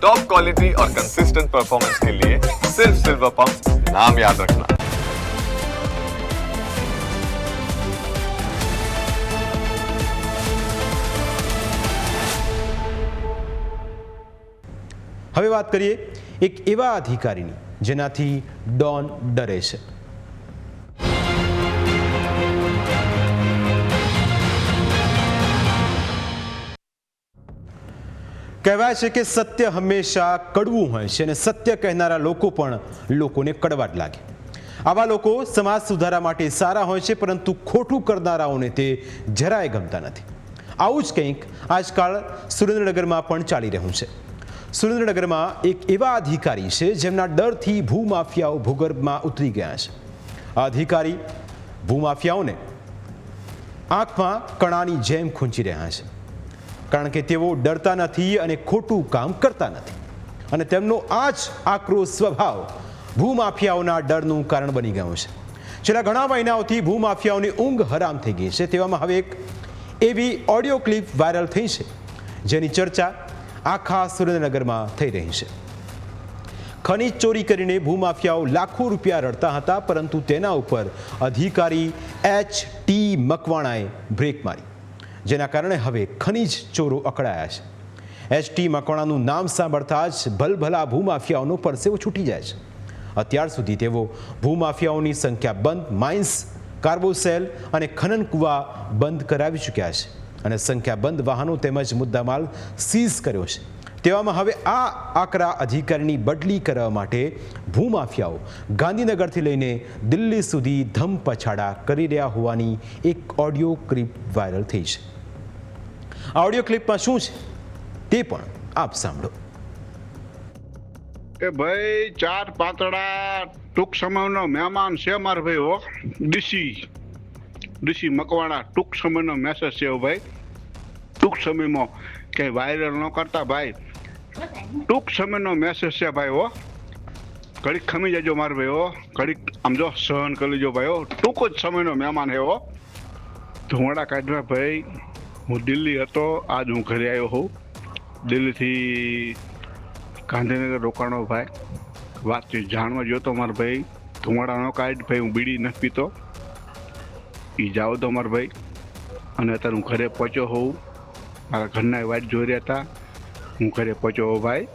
Top quality और consistent performance के लिए सिर्फ सिल्वर पंप नाम याद रखना હવે વાત કરીએ એક એવા અધિકારીની જેનાથી ડોન ડરે છે કહેવાય છે કે સત્ય હંમેશા કડવું હોય છે અને સત્ય કહેનારા લોકો પણ લોકોને કડવાટ લાગે. આવા લોકો સમાજ સુધારા માટે સારા હોય છે, પરંતુ ખોટું કરનારાઓને તે જરાય ગમતા નથી. આવું જ કંઈક આજકાલ સુરેન્દ્રનગરમાં પણ ચાલી રહ્યું છે. સુરેન્દ્રનગરમાં એક એવા અધિકારી છે, જેમના ડરથી ભૂમાફિયાઓ ભૂગર્ભમાં ઉતરી ગયા છે. આ અધિકારી ભૂમાફિયાઓને આંખમાં કણાની જેમ ખૂંચી રહ્યા છે. કારણ કે તેઓ ડરતા નથી અને ખોટું કામ કરતા નથી. અને તેમનો આ જ આક્રોશ સ્વભાવ ભૂમાફિયાઓના ડરનું કારણ બની ગયો છે. છેલ્લા ઘણા મહિનાઓથી ભૂમાફિયાઓની ઊંઘ હરામ થઈ ગઈ છે. તેવામાં હવે એક એવી ઓડિયો ક્લિપ વાયરલ થઈ છે, જેની ચર્ચા આખા સુરેન્દ્રનગરમાં થઈ રહી છે. ખનીજ ચોરી કરીને ભૂમાફિયાઓ લાખો રૂપિયા રડતા હતા, પરંતુ તેના ઉપર અધિકારી એચ ટી મકવાણાએ બ્રેક મારી. જેના કારણે હવે ખનીજ ચોરો અકળાયા છે. એચટી મકવાણાનું નામ સાંભળતા જ ભલભલા ભૂમાફિયાઓનો પરસેવો છૂટી જાય છે. અત્યાર સુધી તેઓ ભૂમાફિયાઓની સંખ્યા બંધ, માઇન્સ, કાર્બોસેલ અને ખનન કુવા બંધ કરાવી ચૂક્યા છે. અને સંખ્યાબંધ વાહનો તેમજ મુદ્દામાલ સીઝ કર્યો છે. તેવામાં હવે આ આકરા અધિકારીની બદલી કરવા માટે ભૂમાફિયાઓ ગાંધીનગરથી લઈને દિલ્હી સુધી ધમ પછાડા કરી રહ્યા હોવાની એક ઓડિયો ક્લિપ વાયરલ થઈ છે. આ ઓડિયો ક્લિપમાં શું છે તે પણ આપ સાંભળો. એ ભાઈ, ચાર પાતળા ટૂંક સમયનો મહેમાન છે મારો ભાઈ હો, ડીસી. ડીસી મકવાણા, ટૂંક સમયનો મેસેજ છે ભાઈ. ટૂંક સમયમાં કે વાયરલ ન કરતા ભાઈ. ટૂંક સમયનો મેસેજ છે ભાઈ હો. ઘડીક ખમી જજો મારો ભાઈ હો. ઘડીક આમ જો સહન કરી લેજો ભાઈ હો. ટૂંક જ સમયનો મહેમાન છે હો. ધુમાડા કાઢવા ભાઈ, હું દિલ્હી હતો, આજ હું ઘરે આવ્યો હોઉં. દિલ્હીથી ગાંધીનગર રોકાણો ભાઈ. વાતચીત જાણવા જોતો મારો ભાઈ. ધુમાડા ન કાઢ ભાઈ, હું બીડી નથી પીતો. એ જાઓ તો મારો ભાઈ. અને અત્યારે હું ઘરે પહોંચ્યો હોઉં. મારા ઘરના વાટ જોઈ રહ્યા હતા. હું ઘરે પહોંચ્યો ભાઈ.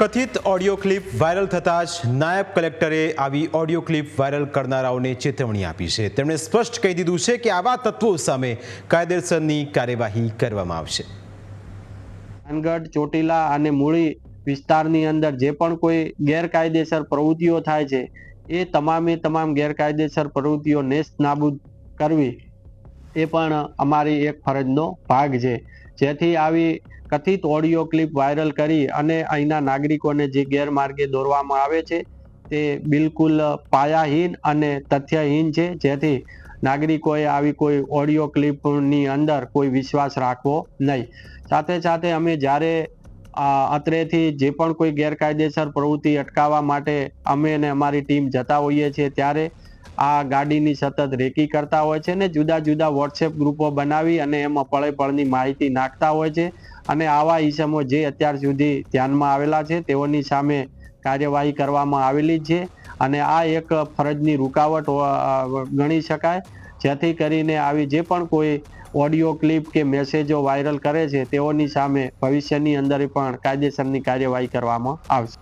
કથિત ઓડિયો ક્લિપ વાયરલ થતાં જ નાયબ કલેક્ટરે આવી ઓડિયો ક્લિપ વાયરલ કરનારાઓને ચેતવણી આપી છે. તેમણે સ્પષ્ટ કહી દીધું છે કે આવા તત્વો સામે કાયદેસરની કાર્યવાહી કરવામાં આવશે. માનગઢ ચોટીલા અને મૂળી વિસ્તારની અંદર જે પણ કોઈ ગેરકાયદેસર પ્રવૃત્તિઓ થાય છે એ તમામે તમામ ગેરકાયદેસર પ્રવૃત્તિઓ નેસ્ત નાબૂદ કરવી એ પણ અમારી એક ફરજનો ભાગ છે. જેથી આવી કથિત ઓડિયો ક્લિપ વાયરલ કરી અને અહીંના નાગરિકોને જે ગેરમાર્ગે દોરવામાં આવે છે, તે બિલકુલ પાયાહીન અને તથ્યહીન છે. જેથી નાગરિકોએ આવી કોઈ ઓડિયો ક્લિપની અંદર કોઈ વિશ્વાસ રાખવો નહીં. સાથે સાથે અમે જ્યારે અત્રેથી જે પણ કોઈ ગેરકાયદેસર પ્રવૃત્તિ અટકાવવા માટે અમે અને અમારી ટીમ જતા હોઈએ છીએ, ત્યારે આ ગાડીની સતત રેકી કરતા હોય છે ને જુદા જુદા વોટ્સએપ ગ્રુપો બનાવી અને એમાં પળે પળની માહિતી નાખતા હોય છે અને આવા ઈસમો જે અત્યાર સુધી ધ્યાનમાં આવેલા છે તેઓની સામે કાર્યવાહી કરવામાં આવેલી છે અને આ એક ફરજની રૂકાવટ ગણી શકાય. જેથી કરીને આવી જે પણ કોઈ ઓડિયો ક્લિપ કે મેસેજો વાયરલ કરે છે તેઓની સામે ભવિષ્યની અંદર પણ કાયદેસરની કાર્યવાહી કરવામાં આવશે.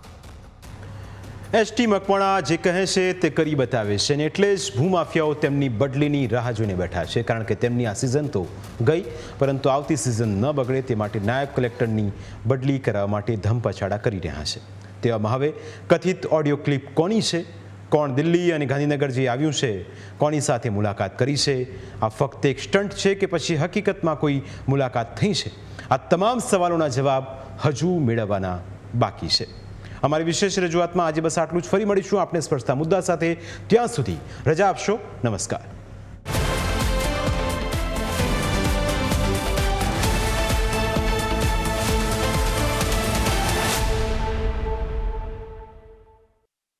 એસટી મકવાણા જે કહે છે તે કરી બતાવે છે અને એટલે જ ભૂમાફિયાઓ તેમની બદલીની રાહ જોઈને બેઠા છે કારણ કે તેમની આ સિઝન તો ગઈ, પરંતુ આવતી સિઝન ન બગડે તે માટે નાયબ કલેક્ટરની બદલી કરવા માટે ધમપછાડા કરી રહ્યા છે. તેવામાં હવે કથિત ઓડિયો ક્લિપ કોની છે? કોણ દિલ્હી અને ગાંધીનગર જે આવ્યું છે? કોની સાથે મુલાકાત કરી છે? આ ફક્ત એક સ્ટન્ટ છે કે પછી હકીકતમાં કોઈ મુલાકાત થઈ છે? આ તમામ સવાલોના જવાબ હજુ મેળવવાના બાકી છે. અમારી વિશેષ રજૂઆતમાં આજે બસ આટલું જ. ફરી મળીશું આપણે સ્પર્શતા મુદ્દા સાથે. ત્યાં સુધી રજા આપશો. નમસ્કાર.